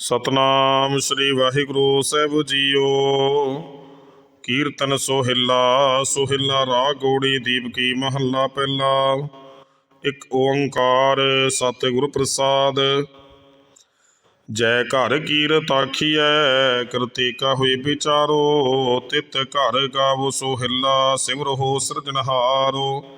ਸਤਨਾਮ ਸ੍ਰੀ ਵਾਹਿਗੁਰੂ ਸਾਹਿਬ ਜੀਓ। ਕੀਰਤਨ ਸੋਹਿਲਾ ਸੋਹਿਲਾ ਰਾਗ ਗੋੜੀ ਦੀਪਕੀ ਮਹੱਲਾ ਪਹਿਲਾ। ਇੱਕ ਓੰਕਾਰ ਸਤਿਗੁਰ ਪ੍ਰਸਾਦ। ਜੈ ਘਰ ਕੀਰਤ ਆਖੀਐ ਕਰਤੇ ਕਾ ਹੋਈ ਵਿਚਾਰੋ। ਤਿਤ ਘਰ ਗਾਵੋ ਸੋਹਿਲਾ, ਸਿਮਰੋ ਸਿਰਜਣਹਾਰੋ।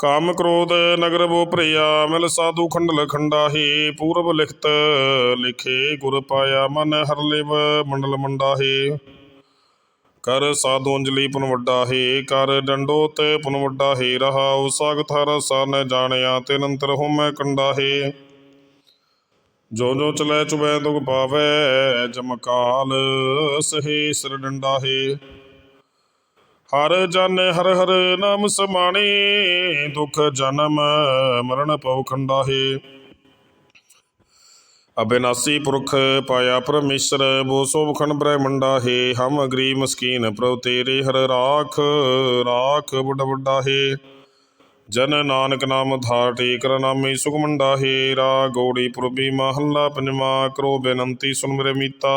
ਕਾਮ ਕ੍ਰੋਧ ਨਗਰ ਬੋ ਭਰਿਆ, ਮਿਲ ਸਾਧੂ ਖੰਡਲ ਖੰਡਾਹੇ, ਪੂਰਬ ਲਿਖਤ ਲਿਖੇ ਗੁਰ ਪਾਇਆ, ਮਨ ਹਰ ਮੰਡਲ ਮੰਡਾਹੀ। ਕਰ ਸਾਧੂ ਅੰਜਲੀ ਪੁਨ ਵੱਡਾ ਕਰ ਡੰਡੋਤ ਪੁਨ ਵੱਡਾ ਹੈ ਰਹਾਉ ਸਾਗਤ ਹਰ ਸਨ ਜਾਣਿਆ ਤੇ ਨੰਤਰ ਹੋਮੈ ਕੰਡਾ ਜੋ ਜੋ ਚਲੈ ਚੁਬੈ ਦੁਖ ਪਾਵੈ ਜਮਕਾਲ ਸਹੇ ਸਿਰ ਡੰਡਾ ਹਰ ਜਨ ਹਰ ਹਰ ਨਾਮ ਸਮਾਣੇ, ਦੁਖ ਜਨਮ ਮਰਨ ਪਉ ਖੰਡਾ ਹੈ ਅਬਿਨਾਸੀ ਪੁਰਖ ਪਾਇਆ ਪਰਮੇਸ਼ਰ, ਬੋ ਸੋਭਖਣ ਬ੍ਰਹਮੰਡਾ ਹੈ ਹਮ ਗਰੀਬ ਮਸਕੀਨ ਪ੍ਰਭ ਤੇਰੇ ਹਰ ਰਾਖ ਰਾਖ ਵੱਡਾ ਵੱਡਾ ਹੈ ਜਨ ਨਾਨਕ ਨਾਮ ਧਾਰ ਟੇਕ ਨਾਮੇ ਸੁਖਮੰਡਾ ਹੈ ਰਾ ਗੋੜੀ ਪੁਰਬੀ ਮਹੱਲਾ ਪੰਜਵਾ, ਕਰੋ ਬੇਨੰਤੀ ਸੁਨ ਮੇਰੇ ਮੀਤਾ।